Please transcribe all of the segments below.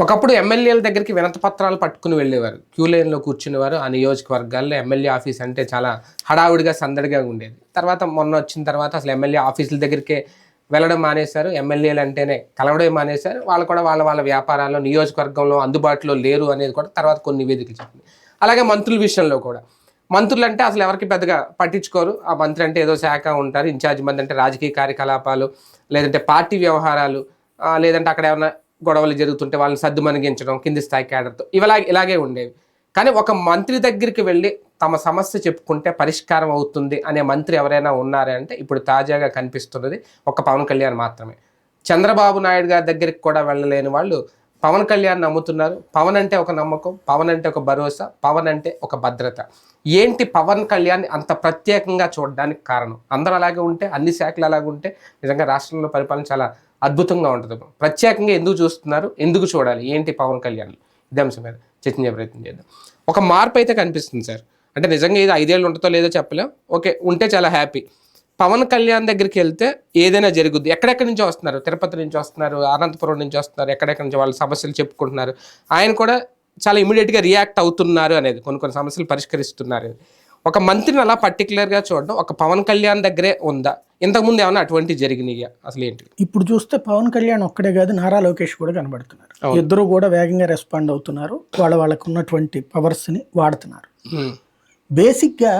ఒకప్పుడు ఎమ్మెల్యేల దగ్గరికి వినతి పత్రాలు పట్టుకుని వెళ్ళేవారు. క్యూ లైన్లో కూర్చునేవారు. ఆ నియోజకవర్గాల్లో ఎమ్మెల్యే ఆఫీస్ అంటే చాలా హడావుడిగా సందడిగా ఉండేది. తర్వాత మొన్న వచ్చిన తర్వాత అసలు ఎమ్మెల్యే ఆఫీసుల దగ్గరికే వెళ్ళడం మానేశారు. ఎమ్మెల్యేలు అంటేనే కలవడం మానేశారు. వాళ్ళు కూడా వాళ్ళ వాళ్ళ వ్యాపారాల్లో నియోజకవర్గంలో అందుబాటులో లేరు అనేది కూడా తర్వాత కొన్ని నివేదికలు చెప్పింది అలాగే మంత్రుల విషయంలో కూడా. మంత్రులు అంటే అసలు ఎవరికి పెద్దగా పట్టించుకోరు. ఆ మంత్రి అంటే ఏదో శాఖ ఉంటారు. ఇన్ఛార్జ్ మంది అంటే రాజకీయ కార్యకలాపాలు లేదంటే పార్టీ వ్యవహారాలు లేదంటే అక్కడ ఏమైనా గొడవలు జరుగుతుంటే వాళ్ళని సర్దుమణిగించడం కింది స్థాయి క్యాడర్తో. ఇవలా ఇలాగే ఉండేవి. కానీ ఒక మంత్రి దగ్గరికి వెళ్ళి తమ సమస్య చెప్పుకుంటే పరిష్కారం అవుతుంది అనే మంత్రి ఎవరైనా ఉన్నారే అంటే ఇప్పుడు తాజాగా కనిపిస్తున్నది ఒక పవన్ కళ్యాణ్ మాత్రమే. చంద్రబాబు నాయుడు గారి దగ్గరికి కూడా వెళ్ళలేని వాళ్ళు పవన్ కళ్యాణ్ నమ్ముతున్నారు. పవన్ అంటే ఒక నమ్మకం పవన్ అంటే ఒక భరోసా పవన్ అంటే ఒక భద్రత. ఏంటి పవన్ కళ్యాణ్ అంత ప్రత్యేకంగా చూడడానికి కారణం? అందరూ అలాగే ఉంటే అన్ని శాఖలు అలాగే ఉంటే నిజంగా రాష్ట్రంలో పరిపాలన చాలా అద్భుతంగా ఉంటుంది. ప్రత్యేకంగా ఎందుకు చూస్తున్నారు? ఎందుకు చూడాలి? ఏంటి పవన్ కళ్యాణ్? ఇదే అంశం మీద చర్చించే ప్రయత్నం చేద్దాం. ఒక మార్పు అయితే కనిపిస్తుంది సార్. అంటే నిజంగా ఇది ఐదేళ్ళు ఉంటుందో లేదో చెప్పలేం. ఓకే ఉంటే చాలా హ్యాపీ. పవన్ కళ్యాణ్ దగ్గరికి వెళ్తే ఏదైనా జరుగుద్ది. ఎక్కడెక్కడి నుంచి వస్తున్నారు? తిరుపతి నుంచి వస్తున్నారు? అనంతపురం నుంచి వస్తున్నారు? ఎక్కడెక్కడి నుంచి వాళ్ళ సమస్యలు చెప్పుకుంటున్నారు? ఆయన కూడా చాలా ఇమీడియట్గా రియాక్ట్ అవుతున్నారు అనేది కొన్ని కొన్ని సమస్యలు పరిష్కరిస్తున్నారు ఒక మంత్రిని అలా పర్టికులర్గా చూడడం ఒక పవన్ కళ్యాణ్ దగ్గరే ఉందా? ఇంతకుముందు ఏమైనా అటువంటి జరిగినాయి? అసలు ఏంటి? ఇప్పుడు చూస్తే పవన్ కళ్యాణ్ ఒక్కడే కాదు నారా లోకేష్ కూడా కనబడుతున్నారు. ఇద్దరు కూడా వేగంగా రెస్పాండ్ అవుతున్నారు. వాళ్ళ వాళ్ళకు ఉన్నటువంటి పవర్స్ని వాడుతున్నారు. బేసిక్గా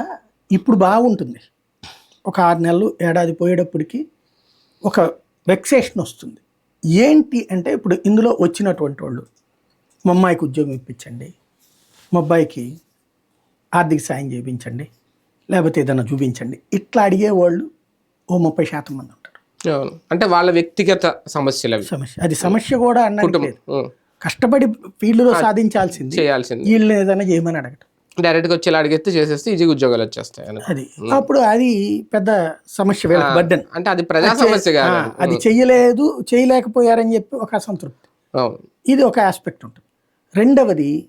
ఇప్పుడు బాగుంటుంది. ఒక ఆరు నెలలు ఏడాది పోయేటప్పటికి ఒక వెక్సేషన్ వస్తుంది. ఏంటి అంటే ఇప్పుడు ఇందులో వచ్చినటువంటి వాళ్ళు మా అమ్మాయికి ఉద్యోగం ఇప్పించండి. మా అబ్బాయికి ఆర్థిక సాయం చేయించండి లేకపోతే ఏదైనా చూపించండి. ఇట్లా అడిగే వాళ్ళు ఓ ముప్పై శాతం మంది ఉంటారు. అంటే వాళ్ళ వ్యక్తిగత సమస్యలు సమస్య. అది సమస్య కూడా హ్మ్. కష్టపడి ఫీల్డ్లో సాధించాల్సింది. చేయాల్సింది. వీళ్ళని ఏదైనా చేయమని అడగటం. డైరెక్ట్గా వచ్చి ఇలా అడిగితే చేసేస్తే ఈజీ ఉద్యోగాలు వచ్చేస్తాయి. అది. అప్పుడు అది పెద్ద సమస్య బర్డెన్ అంటే అది ప్రజా సమస్య అది చెయ్యలేదు చేయలేకపోయారని చెప్పి ఒక అసంతృప్తి. ఇది ఒక ఆస్పెక్ట్ ఉంటుంది. రెండవది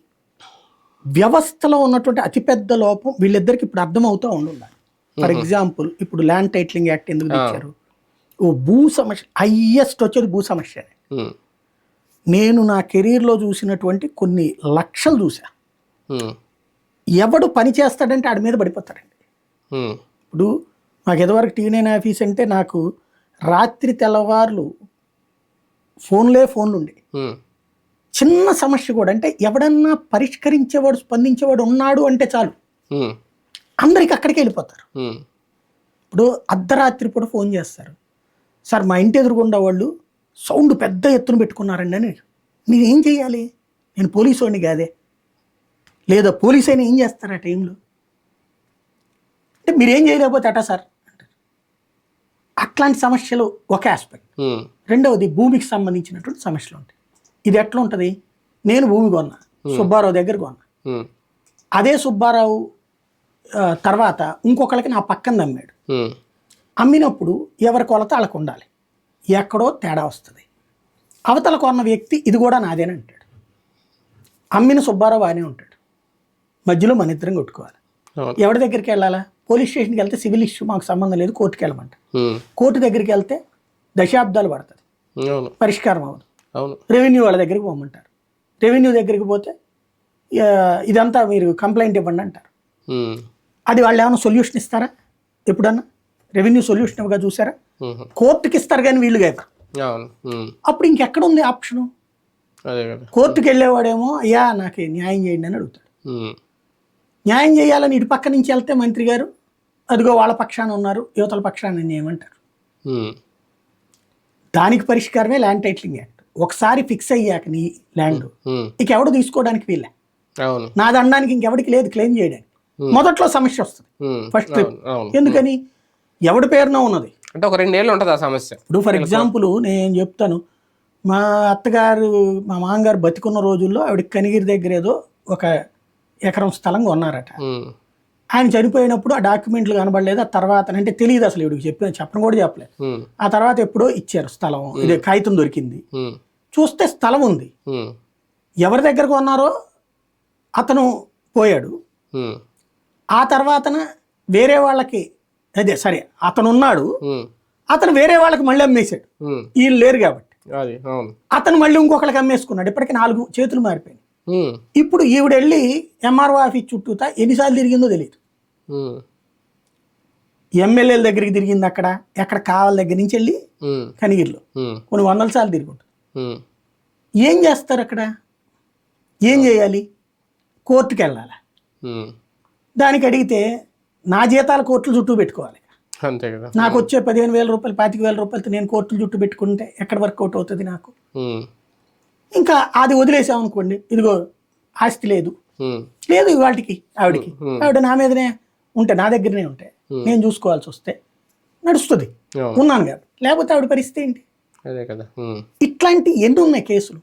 వ్యవస్థలో ఉన్నటువంటి అతిపెద్ద లోపం వీళ్ళిద్దరికి ఇప్పుడు అర్థమవుతూ ఉండాలి ఫర్ ఎగ్జాంపుల్ ఇప్పుడు ల్యాండ్ టైటిలింగ్ యాక్ట్ ఎందుకు తెచ్చారు ఓ భూ సమస్య హయ్యెస్ట్ వచ్చేది భూ సమస్య. నేను నా కెరీర్లో చూసినటువంటి కొన్ని లక్షలు చూసా. ఎవడు పని చేస్తాడంటే ఆడి మీద పడిపోతాడండి. ఇప్పుడు మాకు ఎదవరకు టీవీ నైన్ ఆఫీస్ అంటే నాకు రాత్రి తెల్లవార్లు ఫోన్లే ఫోన్లు ఉండే. చిన్న సమస్య కూడా అంటే ఎవడన్నా పరిష్కరించేవాడు స్పందించేవాడు ఉన్నాడు అంటే చాలు. అందరికి అక్కడికి వెళ్ళిపోతారు. ఇప్పుడు అర్ధరాత్రి పూట ఫోన్ చేస్తారు. సార్ మా ఇంటి ఎదురుగుండా వాళ్ళు సౌండ్ పెద్ద ఎత్తున పెట్టుకున్నారండి అని. నేను ఏం చేయాలి? నేను పోలీసు వాడిని కాదే. లేదా పోలీస్ అయినా ఏం చేస్తారు ఆ టైంలో? అంటే మీరేం చేయలేకపోతే అటా సార్? అంటారు. అట్లాంటి సమస్యలు ఒక ఆస్పెక్ట్. రెండవది భూమికి సంబంధించినటువంటి సమస్యలు ఉంటాయి. ఇది ఎట్లా ఉంటుంది? నేను భూమి కొన్నా సుబ్బారావు దగ్గర కొన్నా. అదే సుబ్బారావు తర్వాత ఇంకొకళ్ళకి నా పక్కన అమ్మాడు. అమ్మినప్పుడు ఎవరి కొలత వాళ్ళకు ఉండాలి. ఎక్కడో తేడా వస్తుంది. అవతల కొన్న వ్యక్తి ఇది కూడా నాదేని అంటాడు. అమ్మిన సుబ్బారావు బాగానే ఉంటాడు. మధ్యలో మన ఇద్దరం కొట్టుకోవాలి. ఎవరి దగ్గరికి వెళ్ళాలా? పోలీస్ స్టేషన్కి వెళ్తే సివిల్ ఇష్యూ మాకు సంబంధం లేదు కోర్టుకి వెళ్ళమంట. కోర్టు దగ్గరికి వెళ్తే దశాబ్దాలు పడుతుంది. పరిష్కారం అవ్వదు. అవును. రెవెన్యూ వాళ్ళ దగ్గరికి పోమంటారు. రెవెన్యూ దగ్గరికి పోతే ఇదంతా మీరు కంప్లైంట్ ఇవ్వండి అంటారు. అది వాళ్ళు ఏమైనా సొల్యూషన్ ఇస్తారా? ఎప్పుడన్నా? రెవెన్యూ సొల్యూషన్ ఇవ్వగా చూసారా. కోర్టుకి ఇస్తారు కానీ వీళ్ళు కాదు. అప్పుడు ఇంకెక్కడ ఉంది ఆప్షను? కోర్టుకి వెళ్ళేవాడేమో అయ్యా నాకు న్యాయం చేయండి అని అడుగుతాడు. న్యాయం చేయాలని ఇటు పక్క నుంచి వెళ్తే మంత్రి గారు అదిగో వాళ్ళ పక్షాన ఉన్నారు యువతల పక్షాన ఏమంటారు. దానికి పరిష్కారమే ల్యాండ్ టైటిలింగ్ యాక్ట్. ఒకసారి ఫిక్స్ అయ్యాక నీ ల్యాండ్. ఇక ఎవడు తీసుకోవడానికి వీళ్ళే అవును. నాది అనడానికి ఇంకెవడికి లేదు క్లెయిమ్ చేయడానికి. మొదట్లో సమస్య వస్తుంది. First trip. ఎందుకని? ఎవడి పేరున ఉన్నది? అంటే ఒక రెండేళ్ళు ఉంటుంది ఆ సమస్య. ఇప్పుడు ఫర్ ఎగ్జాంపుల్ నేను చెప్తాను. మా అత్తగారు మా మామగారు బతికున్న రోజుల్లో ఆవిడ కనిగిరి దగ్గర ఏదో ఒక ఎకరం స్థలం కొన్నారట. ఆయన చనిపోయినప్పుడు ఆ డాక్యుమెంట్లు కనబడలేదు. ఆ తర్వాత అంటే తెలియదు అసలు ఇవిడికి చెప్పిన చెప్పడం కూడా చెప్పలేదు. ఆ తర్వాత ఎప్పుడో ఇచ్చారు స్థలం. ఇదే కాగితం దొరికింది. చూస్తే స్థలం ఉంది. ఎవరి దగ్గర కొన్నారో అతను పోయాడు. ఆ తర్వాతన వేరే వాళ్ళకి అదే సరే అతను ఉన్నాడు. అతను వేరే వాళ్ళకి మళ్ళీ అమ్మేశాడు. వీళ్ళు లేరు కాబట్టి. అతను మళ్ళీ ఇంకొకరికి అమ్మేసుకున్నాడు. ఇప్పటికి నాలుగు చేతులు మారిపోయినాయి. ఇప్పుడు ఈవిడ వెళ్ళి ఎంఆర్ఓ ఆఫీస్ చుట్టూతా ఎన్నిసార్లు తిరిగిందో తెలియదు ఎమ్మెల్యేల దగ్గరికి తిరిగింది అక్కడ. ఎక్కడ కావాల దగ్గర నుంచి వెళ్ళి కనిగిరిలో. కొన్ని వందల సార్లు తిరిగి ఏం చేస్తారు అక్కడ? ఏం చేయాలి? కోర్టుకి వెళ్ళాలి. దానికి అడిగితే నా జీతాల కోర్టులు చుట్టూ పెట్టుకోవాలి. అంతే కదా. నాకు వచ్చే పదిహేను వేల రూపాయలు పాతిక వేల రూపాయలతో నేను కోర్టులు చుట్టూ పెట్టుకుంటే ఎక్కడ వర్కౌట్ అవుతుంది నాకు? ఇంకా అది వదిలేసామనుకోండి ఇదిగో ఆస్తి లేదు. లేదు ఇవాటికి ఆవిడకి. ఆవిడ నా మీదనే ఉంటే నా దగ్గరనే ఉంటే నేను చూసుకోవాల్సి వస్తే నడుస్తుంది. ఉన్నాను కదా. లేకపోతే ఆవిడ పరిస్థితి ఏంటి? అదే కదా. ఉమ్, ఇట్లాంటి ఎన్ని ఉన్నాయి కేసులు?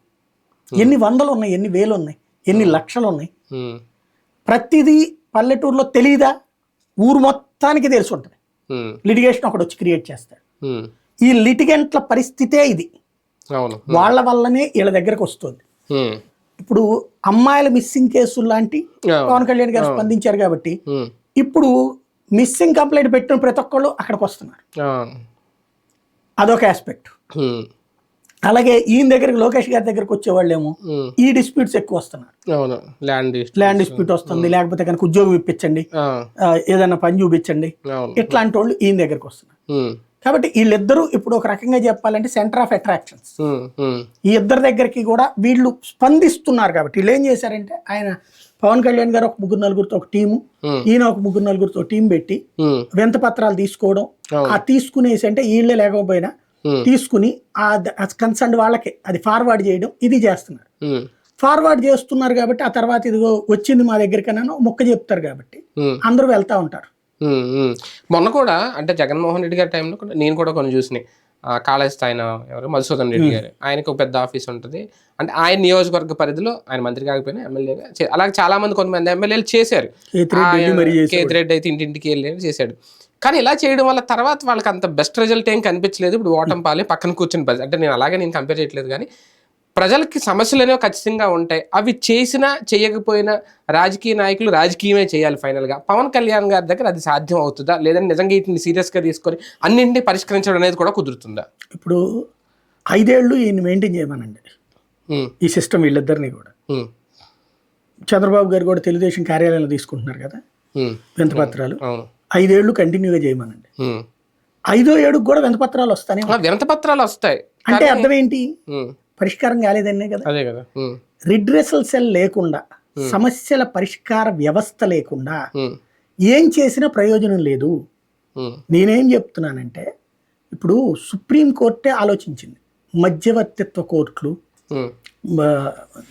ఎన్ని వందలు ఉన్నాయి ఎన్ని వేలు ఉన్నాయి ఎన్ని లక్షలు ఉన్నాయి? ప్రతిదీ పల్లెటూరులో తెలియదా ఊరు మొత్తానికి తెలిసి ఉంటుంది. లిటిగేషన్ ఒకటి వచ్చి క్రియేట్ చేస్తాడు. ఈ లిటిగెంట్ల పరిస్థితే ఇది. వాళ్ళ వల్లనే వీళ్ళ దగ్గరకు వస్తుంది. ఇప్పుడు అమ్మాయిల మిస్సింగ్ కేసులు లాంటి. పవన్ కళ్యాణ్ గారు స్పందించారు కాబట్టి ఇప్పుడు మిస్సింగ్ కంప్లైంట్ పెట్టిన ప్రతి ఒక్కళ్ళు అక్కడికి వస్తున్నారు. అదొక ఆస్పెక్ట్ అలాగే ఈయన దగ్గరికి లోకేష్ గారి దగ్గరికి వచ్చే వాళ్ళేమో ఉమ్, ఈ డిస్ప్యూట్స్ ఎక్కువ వస్తున్నారు. ల్యాండ్ డిస్ప్యూట్ వస్తుంది లేకపోతే కనుక ఉద్యోగం ఇప్పించండి ఏదైనా పని చూపించండి. ఇట్లాంటి వాళ్ళు ఈయన దగ్గరికి వస్తున్నారు. కాబట్టి వీళ్ళిద్దరూ ఇప్పుడు ఒక రకంగా చెప్పాలంటే సెంటర్ ఆఫ్ అట్రాక్షన్స్ ఈ ఇద్దరి దగ్గరికి కూడా వీళ్ళు స్పందిస్తున్నారు కాబట్టి వీళ్ళు ఏం చేశారంటే ఆయన పవన్ కళ్యాణ్ గారు ఒక ముగ్గురు నలుగురితో ఒక టీము ఈయన ఒక ముగ్గురు నలుగురితో టీం పెట్టి వింత పత్రాలు తీసుకోవడం ఆ తీసుకునేసి అంటే వీళ్ళే లేకపోయినా తీసుకుని ఆ కన్సర్న్ వాళ్ళకి అది ఫార్వర్డ్ చేయడం ఇది చేస్తున్నారు. ఫార్వర్డ్ చేస్తున్నారు కాబట్టి ఆ తర్వాత ఇదిగో వచ్చింది మా దగ్గరికైనా మొక్క చెప్తారు కాబట్టి. అందరూ వెళ్తా ఉంటారు. మొన్న కూడా అంటే జగన్మోహన్ రెడ్డి గారి టైంలో నేను కూడా కొన్ని చూసినాయి. కాళేజ్ ఆయన ఎవరు? మధుసూదన్ రెడ్డి గారు. ఆయనకు ఒక పెద్ద ఆఫీస్ ఉంటుంది. అంటే ఆయన నియోజకవర్గ పరిధిలో ఆయన మంత్రి కాకపోయినా ఎమ్మెల్యేగా అలాగే చాలా మంది కొంతమంది ఎమ్మెల్యేలు చేశారు. చేసేవాడు. కేతిరెడ్డి అయితే ఇంటింటికి వెళ్ళి చేశాడు. కానీ ఇలా చేయడం వల్ల తర్వాత వాళ్ళకి అంత బెస్ట్ రిజల్ట్ ఏం కనిపించలేదు. ఇప్పుడు ఓటం పాలి పక్కన కూర్చుని అంటే నేను అలాగే నేను కంపేర్ చేయట్లేదు కానీ ప్రజలకి సమస్యలు అనేవి ఖచ్చితంగా ఉంటాయి. అవి చేసినా చేయకపోయినా రాజకీయ నాయకులు రాజకీయమే చేయాలి ఫైనల్గా. పవన్ కళ్యాణ్ గారి దగ్గర అది సాధ్యం అవుతుందా? లేదంటే నిజంగా వీటిని సీరియస్గా తీసుకొని అన్నింటినీ పరిష్కరించడం అనేది కూడా కుదురుతుందా? ఇప్పుడు ఐదేళ్ళు ఈయన మెయింటైన్ చేయమనండి. ఈ సిస్టమ్ వీళ్ళిద్దరిని కూడా. చంద్రబాబు గారు కూడా తెలుగుదేశం కార్యాలయంలో తీసుకుంటున్నారు కదా? ఉమ్, వింత పత్రాలు అవును. ఐదేళ్ళు కంటిన్యూగా చేయమనండి. ఐదో ఏడుకు కూడా వింత పత్రాలు వస్తానే ఆ, వినతి పత్రాలు వస్తాయి. అంటే అర్థం ఏంటి? పరిష్కారం కాలేదన్నే కదా. అదే కదా. రిడ్రెసల్ సెల్ లేకుండా సమస్యల పరిష్కార వ్యవస్థ లేకుండా ఏం చేసినా ప్రయోజనం లేదు. నేనేం చెప్తున్నానంటే ఇప్పుడు సుప్రీంకోర్టే ఆలోచించింది. మధ్యవర్తిత్వ కోర్టులు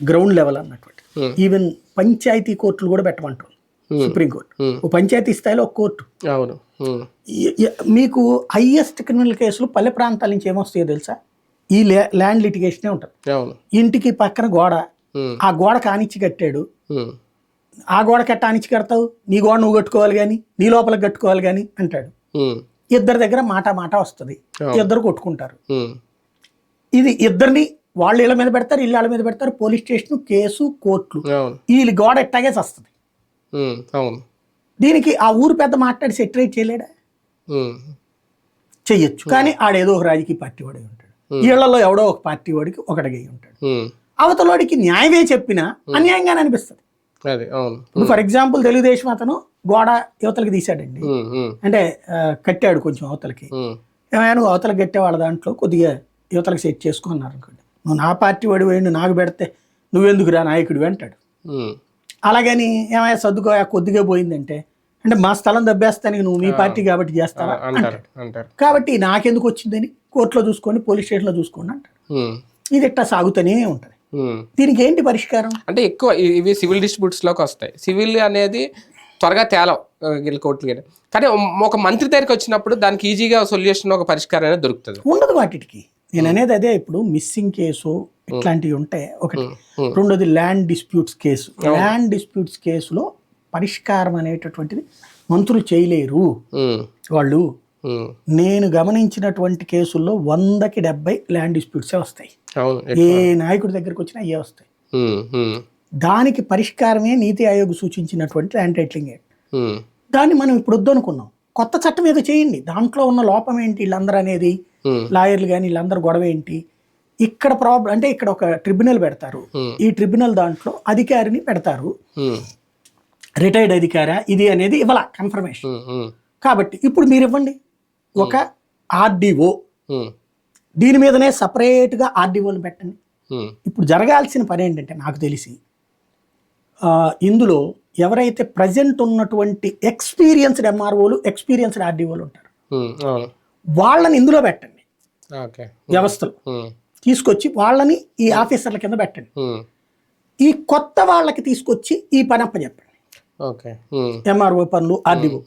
గ్రౌండ్ లెవెల్ అన్నటువంటి. ఈవెన్ పంచాయతీ కోర్టులు కూడా పెట్టమంటారు. సుప్రీంకోర్టు. ఓ పంచాయతీ స్థాయిలో ఒక కోర్టు. అవును. మీకు హైయెస్ట్ క్రిమినల్ కేసులు పల్లె ప్రాంతాల నుంచి ఏమొస్తాయో తెలుసా? ఈ ల్యా- ల్యాండ్ లిటిగేషనే ఉంటుంది. ఇంటికి పక్కన గోడ. ఆ గోడ కానిచ్చి కట్టాడు. ఆ గోడ కట్ట ఆనిచ్చి కడతావు? నీ గోడ నువ్వు కట్టుకోవాలి కానీ నీ లోపల కట్టుకోవాలి కానీ అంటాడు. ఇద్దరి దగ్గర మాట మాట వస్తుంది. ఇద్దరు కొట్టుకుంటారు. ఇది ఇద్దరిని వాళ్ళు ఇళ్ళ మీద పెడతారు ఇళ్ళ మీద పెడతారు పోలీస్ స్టేషన్ కేసు కోర్టులు. వీళ్ళు గోడ ఎట్టాగే వస్తుంది దీనికి ఆ ఊరు పెద్ద మాట్లాడి సెటరేట్ చేయలేడా? చెయ్యొచ్చు. కానీ ఆడేదో ఒక రాజకీయ పార్టీ వాడే ఉంటాడు. వీళ్ళలో ఎవడో ఒక పార్టీ వాడికి ఒకటిగా ఉంటాడు. ఉమ్, అవతలోడికి న్యాయమే చెప్పినా అన్యాయంగానే అనిపిస్తుంది. ఇప్పుడు ఫర్ ఎగ్జాంపుల్ తెలుగుదేశం అతను గోడ యువతలకి తీశాడండి. అంటే కట్టాడు కొంచెం అవతలకి. ఏమైనా నువ్వు అవతలకి కట్టే వాళ్ళ దాంట్లో కొద్దిగా యువతలకు సెట్ చేసుకున్నారు అనుకోండి. నువ్వు నా పార్టీ వాడి వేయండి నాకు పెడితే నువ్వెందుకు రా నాయకుడు అంటాడు అలాగని ఏమైనా సర్దుకో కొద్దిగా పోయిందంటే అంటే మా స్థలం దబ్బేస్తానికి నువ్వు మీ పార్టీ కాబట్టి చేస్తావా? అంటారు అంటారు. కాబట్టి నాకెందుకు వచ్చిందని? కోర్టులో చూసుకోండి పోలీస్ స్టేషన్లో చూసుకోండి ఉమ్, ఇది ఇట్లా సాగుతూనే ఉంటుంది. దీనికి ఏంటి పరిష్కారం? అంటే ఎక్కువ ఇవి సివిల్ డిస్ప్యూట్స్లోకి వస్తాయి. సివిల్ అనేది త్వరగా వీళ్ళ కోర్టులు కానీ ఒక మంత్రి దగ్గరికి వచ్చినప్పుడు దానికి ఈజీగా సొల్యూషన్ ఒక పరిష్కారం అనేది దొరుకుతుంది. ఉండదు వాటికి. నేను అనేది అదే ఇప్పుడు మిస్సింగ్ కేసు ఇట్లాంటివి ఉంటాయి ఒకటి. రెండోది land disputes case. Land disputes కేసులో పరిష్కారం అనేటటువంటిది మంత్రులు చేయలేరు. వాళ్ళు నేను గమనించినటువంటి కేసుల్లో వందకి డెబ్బై ల్యాండ్ డిస్ప్యూట్సే వస్తాయి. ఏ నాయకుడి దగ్గరికి వచ్చినా అయ్యే వస్తాయి. దానికి పరిష్కారమే నీతి ఆయోగ్ సూచించినటువంటి ల్యాండ్ టైటిలింగ్ యాక్ట్ దాన్ని మనం ఇప్పుడు వద్దనుకున్నాం. కొత్త చట్టం ఏదో చేయండి. దాంట్లో ఉన్న లోపం ఏంటి? వీళ్ళందరూ అనేది లాయర్లు కానీ వీళ్ళందరూ గొడవ ఏంటి? ఇక్కడ ప్రాబ్లం అంటే ఇక్కడ ఒక ట్రిబ్యునల్ పెడతారు. ఈ ట్రిబ్యునల్ దాంట్లో అధికారిని పెడతారు. రిటైర్డ్ అధికారా? ఇది అనేది ఇవ్వాల కన్ఫర్మేషన్. కాబట్టి ఇప్పుడు మీరు ఇవ్వండి. ఒక ఆర్డీఓ. దీని మీదనే సపరేట్గా ఆర్డీఓలు పెట్టండి. ఇప్పుడు జరగాల్సిన పని ఏంటంటే నాకు తెలిసి ఇందులో ఎవరైతే ప్రజెంట్ ఉన్నటువంటి ఎక్స్పీరియన్స్డ్ ఎంఆర్ఓలు ఎక్స్పీరియన్స్డ్ ఆర్డీఓలు ఉంటారు. వాళ్ళని ఇందులో పెట్టండి. వ్యవస్థలో. తీసుకొచ్చి వాళ్ళని ఈ ఆఫీసర్ల కింద పెట్టండి. ఈ కొత్త వాళ్ళకి తీసుకొచ్చి ఈ పని అప్పచెప్పండి. ఎంఆర్ఓ పనులు ఆర్డీఓ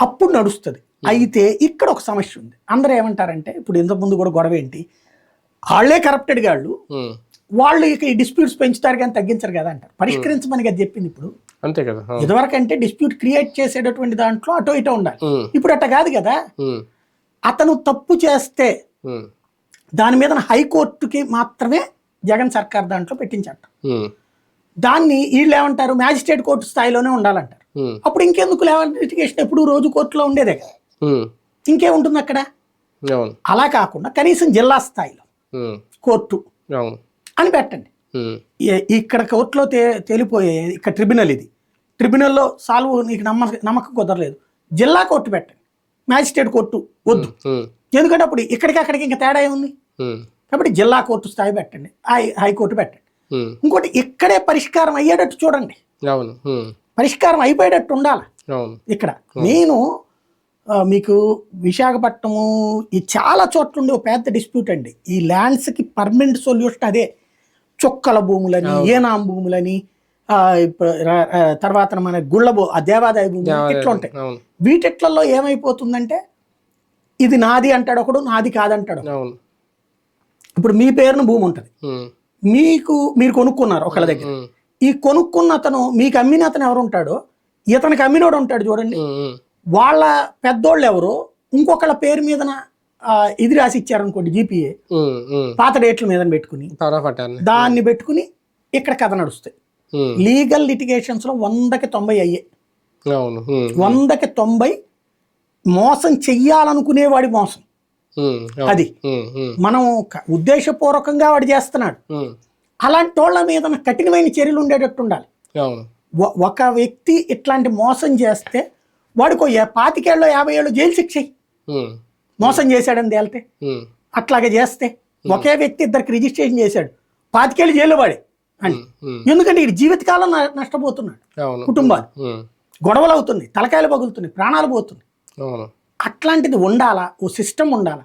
అప్పుడు నడుస్తుంది. అయితే ఇక్కడ ఒక సమస్య ఉంది. అందరూ ఏమంటారంటే ఇప్పుడు ఇంతకుముందు కూడా గొడవ ఏంటి? వాళ్ళే కరప్టెడ్ గాళ్ళు ఉమ్, వాళ్ళు ఇక ఈ డిస్ప్యూట్స్ పెంచుతారు కానీ తగ్గించరు కదా అంటారు. పరిష్కరించమని కదా చెప్పింది ఇప్పుడు. అంతే కదా. ఇదివరకు అంటే డిస్ప్యూట్ క్రియేట్ చేసేటటువంటి దాంట్లో అటో ఇటో ఉండాలి. ఉమ్, ఇప్పుడు అట్ట కాదు కదా. అతను తప్పు చేస్తే దాని మీద హైకోర్టుకి మాత్రమే జగన్ సర్కార్ దాంట్లో పెట్టించట. దాన్ని వీళ్ళు ఏమంటారు? మ్యాజిస్ట్రేట్ కోర్టు స్థాయిలోనే ఉండాలంటారు. అప్పుడు ఇంకెందుకు లిటిగేషన్? ఎప్పుడు రోజు కోర్టులో ఉండేదే కదా. ఇంకేముంటుంది అక్కడ? అలా కాకుండా కనీసం జిల్లా స్థాయిలో కోర్టు అని పెట్టండి. ఇక్కడ కోర్టులో తే తేలిపోయే ఇక్కడ ట్రిబ్యునల్ ఇది. ట్రిబ్యునల్లో సాల్వ్ నీకు నమ్మ నమ్మకం కుదరలేదు. జిల్లా కోర్టు పెట్టండి. మ్యాజిస్ట్రేట్ కోర్టు వద్దు. ఎందుకంటే అప్పుడు ఇక్కడికి అక్కడికి ఇంకా తేడా ఏముంది? ఉమ్, కాబట్టి జిల్లా కోర్టు స్థాయి పెట్టండి. హై హైకోర్టు పెట్టండి. ఇంకోటి ఇక్కడే పరిష్కారం అయ్యేటట్టు చూడండి. పరిష్కారం అయిపోయేటట్టు ఉండాలి? ఇక్కడ నేను మీకు విశాఖపట్నము ఈ చాలా చోట్ల ఉండే ఒక పెద్ద డిస్ప్యూట్ అండి. ఈ ల్యాండ్స్కి పర్మనెంట్ సొల్యూషన్ అదే. చొక్కల భూములని ఏనాం భూములని తర్వాత మన గుళ్ళ భూ ఆ దేవాదాయ భూములు ఇట్లా ఉంటాయి. వీటిట్లలో ఏమైపోతుందంటే ఇది నాది అంటాడు ఒకడు నాది కాదంటాడు ఇప్పుడు మీ పేరున భూమి ఉంటుంది. మీకు మీరు కొనుక్కున్నారు ఒకళ్ళ దగ్గర. ఈ కొనుక్కున్న అతను మీకు అమ్మిన అతను ఎవరు ఉంటాడో ఇతనికి అమ్మినోడు ఉంటాడు చూడండి. వాళ్ళ పెద్దోళ్ళు ఎవరు? ఇంకొకళ్ళ పేరు మీదన ఇది రాసి ఇచ్చారనుకోండి జీపీఏ. పాత డేట్ల మీద పెట్టుకుని. దాన్ని పెట్టుకుని ఇక్కడ కథ నడుస్తాయి. లీగల్ లిటిగేషన్స్లో వందకి తొంభై ఉమ్, వందకి తొంభై మోసం చెయ్యాలనుకునేవాడి మోసం. అది. మనం ఉద్దేశపూర్వకంగా వాడు చేస్తున్నాడు. అలాంటి వాళ్ళ మీద కఠినమైన చర్యలు ఉండేటట్టు ఉండాలి ఒక వ్యక్తి ఇట్లాంటి మోసం చేస్తే వాడికో పాతికేళ్ళు యాభై ఏళ్ళు జైలు శిక్ష మోసం చేశాడని తేలితే అట్లాగే చేస్తే ఒకే వ్యక్తి ఇద్దరికి రిజిస్ట్రేషన్ చేశాడు. పాతికేళ్ళు జైలు వాడే. అని ఎందుకంటే ఇది జీవితకాలం నష్టపోతున్నాడు. కుటుంబాలు. గొడవలు అవుతున్నాయి తలకాయలు పగులుతున్నాయి ప్రాణాలు పోతున్నాయి. అట్లాంటిది ఉండాలా? ఓ సిస్టమ్ ఉండాలా?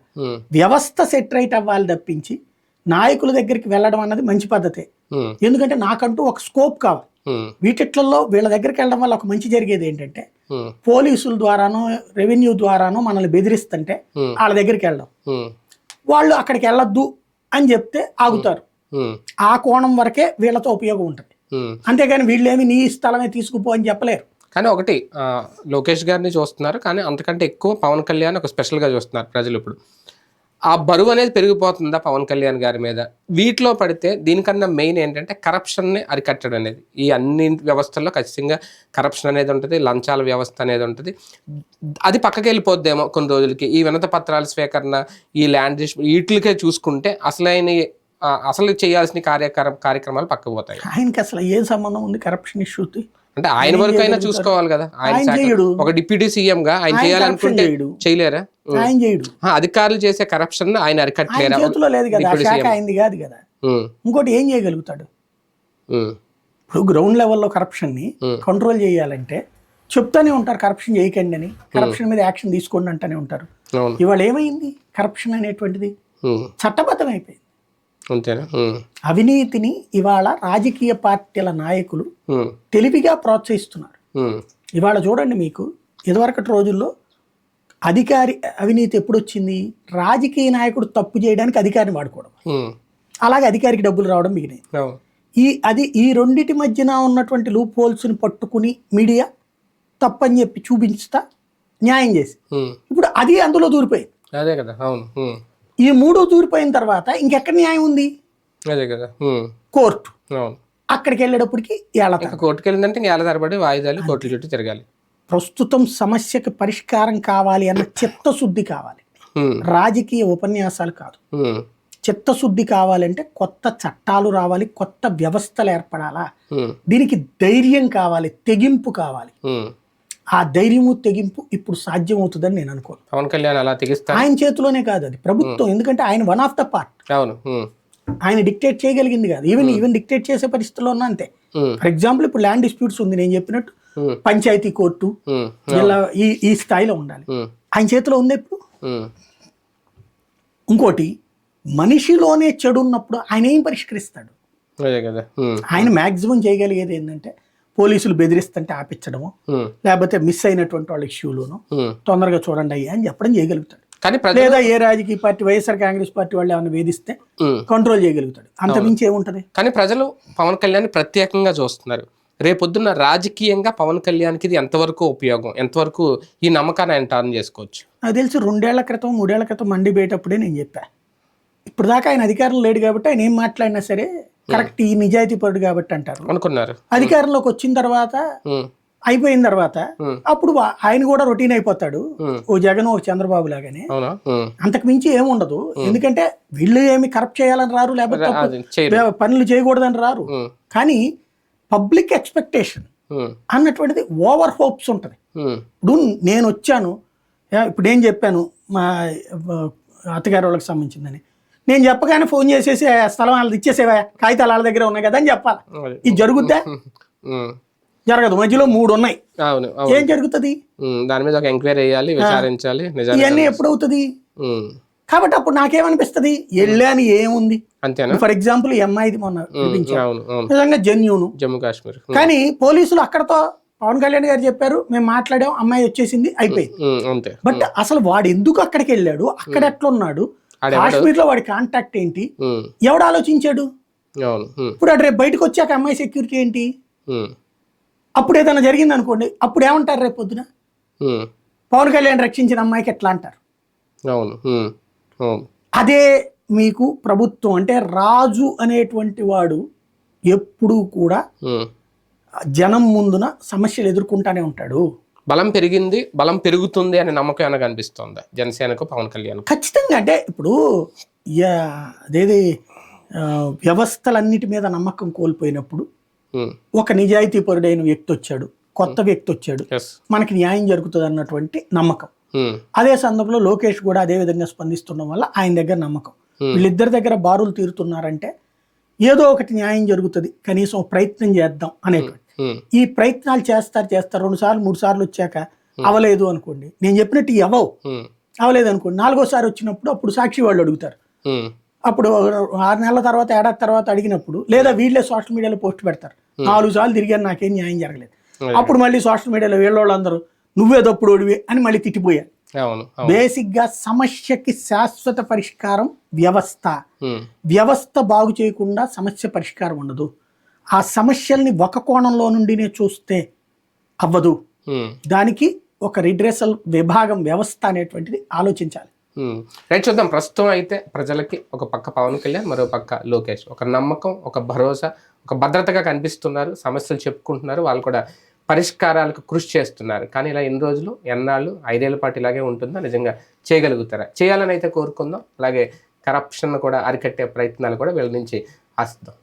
వ్యవస్థ సెట్ రైట్ అవ్వాలి తప్పించి నాయకుల దగ్గరికి వెళ్ళడం అన్నది మంచి పద్ధతే. ఎందుకంటే నాకంటూ ఒక స్కోప్ కావాలి. వీటిట్లలో వీళ్ళ దగ్గరికి వెళ్ళడం వల్ల ఒక మంచి జరిగేది ఏంటంటే పోలీసుల ద్వారానో రెవెన్యూ ద్వారానో మనల్ని బెదిరిస్తుంటే. వాళ్ళ దగ్గరికి వెళ్ళడం. వాళ్ళు అక్కడికి వెళ్ళొద్దు అని చెప్తే ఆగుతారు. ఆ కోణం వరకే వీళ్ళతో ఉపయోగం ఉంటుంది. అంతేగాని వీళ్ళేమి నీ స్థలమే తీసుకుపో అని చెప్పలేరు. కానీ ఒకటి లోకేష్ గారిని చూస్తున్నారు. కానీ అంతకంటే ఎక్కువ పవన్ కళ్యాణ్ ఒక స్పెషల్గా చూస్తున్నారు ప్రజలు ఇప్పుడు. ఆ బరువు అనేది పెరిగిపోతుందా పవన్ కళ్యాణ్ గారి మీద? వీటిలో పడితే దీనికన్నా మెయిన్ ఏంటంటే కరప్షన్ని అరికట్టడం అనేది. ఈ అన్ని వ్యవస్థల్లో ఖచ్చితంగా కరప్షన్ అనేది ఉంటుంది లంచాల వ్యవస్థ అనేది ఉంటుంది. అది పక్కకి వెళ్ళిపోద్దేమో కొన్ని రోజులకి. ఈ వినత పత్రాల స్వీకరణ ఈ ల్యాండ్ వీటికే చూసుకుంటే అసలైన అసలు చేయాల్సిన కార్యక్రమ కార్యక్రమాలు పక్కకు పోతాయి. ఆయనకి అసలు ఏ సంబంధం ఉంది కరప్షన్ ఇష్యూకి అంటే ఆయన వరకు అయినా చూసుకోవాలి కదా. ఆయన చేయడు. ఒక డిప్యూటీ సీఎం గా ఆయన చేయాలనుకుంటే. చేయలేరా? ఆయన చేయడు. అధికారులు చేసే కరప్షన్ ఆయన అరికట్టలేరా? చేతిలో లేదు కదా. శాఖ అయింది కాదు కదా. ఇంకోటి ఏం చేయగలుగుతాడు? ఇప్పుడు గ్రౌండ్ లెవెల్లో కరప్షన్ని. కంట్రోల్ చేయాలంటే చెప్తానే ఉంటారు కరప్షన్ చేయకండి అని. కరప్షన్ మీద యాక్షన్ తీసుకోండి అంటూనే ఉంటారు. ఇవాళ ఏమైంది? కరప్షన్ అనేటువంటిది చట్టబద్ధం అయిపోయింది అంతేనా? అవినీతిని ఇవాళ రాజకీయ పార్టీల నాయకులు తెలివిగా ప్రోత్సహిస్తున్నారు. ఇవాళ చూడండి మీకు ఇదివరకటి రోజుల్లో అధికారి అవినీతి ఎప్పుడు వచ్చింది రాజకీయ నాయకుడు తప్పు చేయడానికి అధికారిని వాడుకోవడం. అలాగే అధికారికి డబ్బులు రావడం అవును ఈ అది ఈ రెండిటి మధ్యన ఉన్నటువంటి లూప్ హోల్స్ని పట్టుకుని మీడియా తప్పని చెప్పి చూపించుతా న్యాయం చేసి ఇప్పుడు అది అందులో దూరిపోయింది. అదే కదా అవును. ఈ మూడు దూరిపోయిన తర్వాత ఇంకెక్కడ న్యాయం ఉంది? అదే కదా. కోర్టు. అక్కడికి వెళ్ళేటప్పటికి ఏళ్ళ కోర్టుకు వెళ్ళిందంటే ఏళ్ళ తరబడి వాయిదాలు కోర్టుల చుట్టూ తిరగాలి. ప్రస్తుతం సమస్యకి పరిష్కారం కావాలి అన్న చిత్తశుద్ధి కావాలి. రాజకీయ ఉపన్యాసాలు కాదు. చిత్తశుద్ధి కావాలంటే కొత్త చట్టాలు రావాలి కొత్త వ్యవస్థలు ఏర్పడాలా? దీనికి ధైర్యం కావాలి తెగింపు కావాలి. ఆ ధైర్యము తెగింపు ఇప్పుడు సాధ్యమవుతుందని నేను అనుకోను. పవన్ కళ్యాణ్ అలా తెగిస్తారు ఆయన చేతిలోనే కాదు అది. ప్రభుత్వం ఎందుకంటే ఆయన వన్ ఆఫ్ ద పార్ట్ అవును ఆయన డిక్టేట్ చేయగలిగింది కాదు. ఈవెన్ ఈవెన్ డిక్టేట్ చేసే పరిస్థితుల్లో ఉన్నా అంతే. ఫర్ ఎగ్జాంపుల్ ఇప్పుడు ల్యాండ్ డిస్ప్యూట్స్ ఉంది నేను చెప్పినట్టు. పంచాయతీ కోర్టు ఇలా ఈ ఈ స్థాయిలో ఉండాలి. ఆయన చేతిలో ఉంది ఇప్పుడు ఉమ్, ఇంకోటి మనిషిలోనే చెడు ఉన్నప్పుడు ఆయన ఏం పరిష్కరిస్తాడు? ఆయన మ్యాక్సిమం చేయగలిగేది ఏంటంటే పోలీసులు బెదిరిస్తుంటే ఆపించడము లేకపోతే మిస్ అయినటువంటి వాళ్ళ ఇష్యూలోను. తొందరగా చూడండి అయ్యా అని చెప్పడం చేయగలుగుతాడు. లేదా ఏ రాజకీయ పార్టీ వైఎస్ఆర్ కాంగ్రెస్ పార్టీ వాళ్ళు ఏమైనా వేధిస్తే కంట్రోల్ చేయగలుగుతాడు. అంతమించి ఏముంటది? కానీ ప్రజలు పవన్ కళ్యాణ్ ప్రత్యేకంగా చూస్తున్నారు. రేపొద్దున్న రాజకీయంగా పవన్ కళ్యాణ్కి ఇది ఎంతవరకు ఉపయోగం? ఎంతవరకు ఈ నమ్మకాన్ని ఆయన టర్న్ చేసుకోవచ్చు? నాకు తెలిసి రెండేళ్ళ క్రితం మూడేళ్ళ క్రితం మండి పోయేటప్పుడే నేను చెప్పా. ఇప్పుడు దాకా ఆయన అధికారంలో లేడు కాబట్టి ఆయన ఏం మాట్లాడినా సరే కరెక్ట్ ఈ నిజాయితీ పరుడు కాబట్టి అంటారు. అనుకున్నారు. అధికారంలోకి వచ్చిన తర్వాత ఉమ్, అయిపోయిన తర్వాత ఉమ్, అప్పుడు ఆయన కూడా రొటీన్ అయిపోతాడు. ఉమ్, ఓ జగన్ ఓ చంద్రబాబు లాగానే. అంతకు మించి ఏముండదు. ఎందుకంటే వీళ్ళు ఏమి కరప్ట్ చేయాలని రారు లేకపోతే పనులు చేయకూడదని రారు. కానీ పబ్లిక్ ఎక్స్పెక్టేషన్ అన్నటువంటిది ఓవర్ హోప్స్ ఉంటుంది. ఇప్పుడు నేను వచ్చాను. ఇప్పుడు ఏం చెప్పాను మా అత్తగారి వాళ్ళకి సంబంధించిందని. నేను చెప్పగానే ఫోన్ చేసేసి "ఆ స్థలం వాళ్ళది ఇచ్చేసేవా? కాగితాలు వాళ్ళ దగ్గర ఉన్నాయి కదా అని చెప్పాలి. ఇది జరుగుద్దా? జరగదు. మధ్యలో మూడు ఉన్నాయి. ఏం జరుగుతుంది? దాని మీద ఒక ఎంక్వైరీ వేయాలి విచారించాలి ఇవన్నీ ఎప్పుడవుతుంది? కాబట్టి అప్పుడు నాకేమనిపిస్తుంది? వెళ్ళాని ఏముంది? అంతేనా? ఫర్ ఎగ్జాంపుల్ అమ్మాయిది మొన్న నిజంగా జెన్యూను. జమ్మూ కాశ్మీర్. కానీ పోలీసులు అక్కడతో పవన్ కళ్యాణ్ గారు చెప్పారు మేము మాట్లాడాం అమ్మాయి వచ్చేసింది అయిపోయింది. బట్ అసలు వాడు ఎందుకు అక్కడికి వెళ్ళాడు? అక్కడ ఎట్లున్నాడు? కాశ్మీర్లో వాడి కాంటాక్ట్ ఏంటి? ఎవడు ఆలోచించాడు? ఇప్పుడు అటు రేపు బయటకు వచ్చాక అమ్మాయి సెక్యూరిటీ ఏంటి? అప్పుడు ఏదైనా జరిగింది అనుకోండి అప్పుడు ఏమంటారు రేపు పొద్దున? పవన్ కళ్యాణ్ రక్షించిన అమ్మాయికి ఎట్లా అంటారు? అదే మీకు ప్రభుత్వం అంటే రాజు అనేటువంటి వాడు ఎప్పుడూ కూడా. జనం ముందున సమస్యలు ఎదుర్కొంటానే ఉంటాడు. బలం పెరిగింది బలం పెరుగుతుంది అనే నమ్మకం ఏమైనా కనిపిస్తోందా? జనసేనకు పవన్ కళ్యాణ్ ఖచ్చితంగా అంటే ఇప్పుడు అదేది వ్యవస్థలన్నిటి మీద నమ్మకం కోల్పోయినప్పుడు ఒక నిజాయితీ పరుడైన వ్యక్తి వచ్చాడు కొత్త వ్యక్తి వచ్చాడు. మనకి న్యాయం జరుగుతుంది అన్నటువంటి నమ్మకం. అదే సందర్భంలో లోకేష్ కూడా అదే విధంగా స్పందిస్తుండడం వల్ల ఆయన దగ్గర నమ్మకం. వీళ్ళిద్దరి దగ్గర బారులు తీరుతున్నారంటే ఏదో ఒకటి న్యాయం జరుగుతుంది కనీసం ప్రయత్నం చేద్దాం అనేటువంటి. ఈ ప్రయత్నాలు చేస్తారు చేస్తారు. రెండు సార్లు మూడు సార్లు వచ్చాక అవలేదు అనుకోండి. నేను చెప్పినట్టు ఇవి అవ్వవు అవలేదు అనుకోండి. నాలుగోసారి వచ్చినప్పుడు అప్పుడు సాక్షి వాళ్ళు అడుగుతారు. అప్పుడు ఆరు నెలల తర్వాత ఏడాది తర్వాత అడిగినప్పుడు లేదా వీళ్ళే సోషల్ మీడియాలో పోస్ట్ పెడతారు. నాలుగు సార్లు తిరిగాను నాకేం న్యాయం జరగలేదు. అప్పుడు మళ్ళీ సోషల్ మీడియాలో వీళ్ళోళ్ళందరూ నువ్వే తప్పుడు ఓడివే అని మళ్ళీ తిట్టిపోయారు. అవును బేసిక్గా సమస్యకి శాశ్వత పరిష్కారం వ్యవస్థ. వ్యవస్థ బాగు చేయకుండా సమస్య పరిష్కారం ఉండదు. ఆ సమస్యల్ని ఒక కోణంలో నుండినే చూస్తే అవ్వదు. దానికి ఒక రిడ్రెసల్ విభాగం వ్యవస్థ అనేటువంటిది ఆలోచించాలి. రైట్ చూద్దాం. ప్రస్తుతం అయితే ప్రజలకి ఒక పక్క పవన్ కళ్యాణ్ మరో పక్క లోకేష్. ఒక నమ్మకం ఒక భరోసా ఒక భద్రతగా కనిపిస్తున్నారు. సమస్యలు చెప్పుకుంటున్నారు. వాళ్ళు కూడా పరిష్కారాలకు కృషి చేస్తున్నారు. కానీ ఇలా ఎన్ని రోజులు ఎన్నాళ్ళు ఐదేళ్ళ పాటు ఇలాగే ఉంటుందా? నిజంగా చేయగలుగుతారా? చేయాలని అయితే కోరుకుందాం. అలాగే కరప్షన్ కూడా అరికట్టే ప్రయత్నాలు కూడా వీళ్ళ నుంచి ఆశిద్దాం.